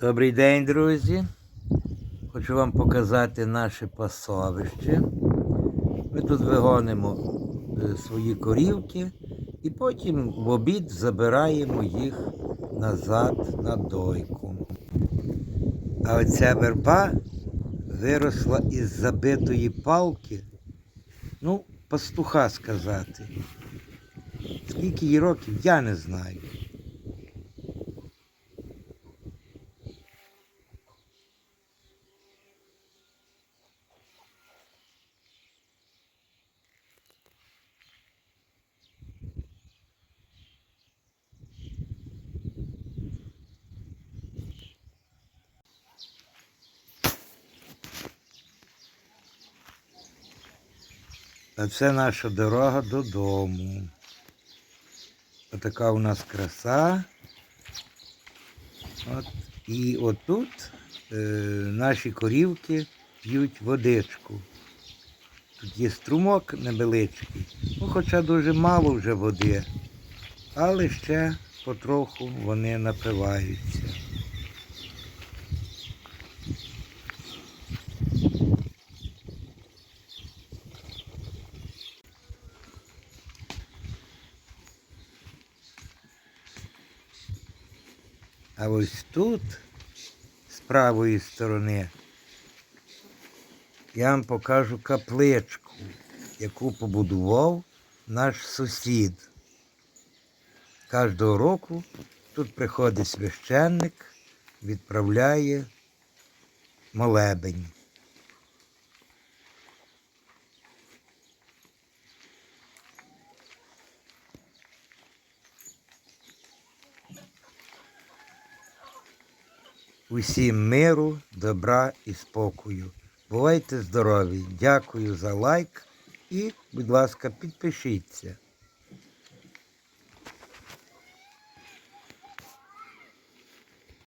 Добрий день, друзі. Хочу вам показати наше пасовище. Ми тут вигонимо е, свої корівки і потім в обід забираємо їх назад на дойку. А оця верба виросла із забитої палки. Ну, пастуха сказати. Скільки їй років, я не знаю. А це наша дорога додому. Отака у нас краса. От. І отут е, наші корівки п'ють водичку. Тут є струмок невеличкий, ну, хоча дуже мало вже води, але ще потроху вони напиваються. А ось тут, з правої сторони, я вам покажу капличку, яку побудував наш сусід. Кожного року тут приходить священник, відправляє молебень. Усім миру, добра і спокою. Бувайте здорові! Дякую за лайк і, будь ласка, підпишіться.